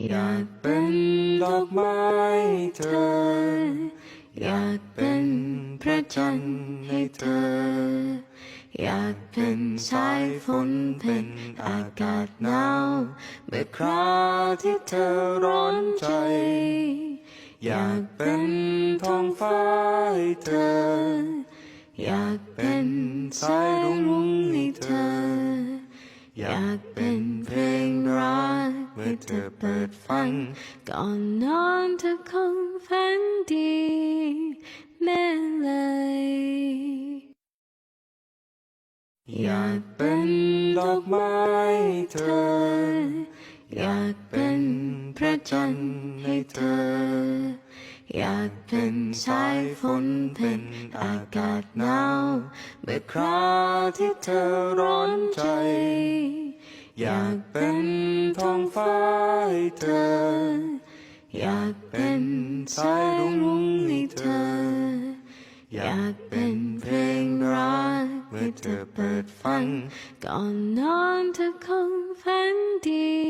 อยากเป็นดอกไม้เธอ อยากเป็นพระจันทร์ให้เธอ อยากเป็นสายฝนเป็นอากาศหนาวเมื่อคราที่เธอร้อนใจ อยากเป็นท้องฟ้าให้เธอ อยากเป็นสายรุ้งให้เธอ อยากเป็น กเมื่อเธอเปิดฟัง ก่อนนอนเธอคงฝันดีแน่เลย อยากเป็นดอกไม้ให้เธอ อยากเป็นพระจันทร์ให้เธอ อยากเป็นสายฝนเป็นอากาศหนาวเมื่อคราที่เธอร้อนใจ อยากเป็นท้องฟ้า ให้เธอ อยากเป็นสายรุ้งให้เธอ อยากเป็นเพลงรักเมื่อเธอเปิดฟัง ก่อนนอนเธอคงฝันดี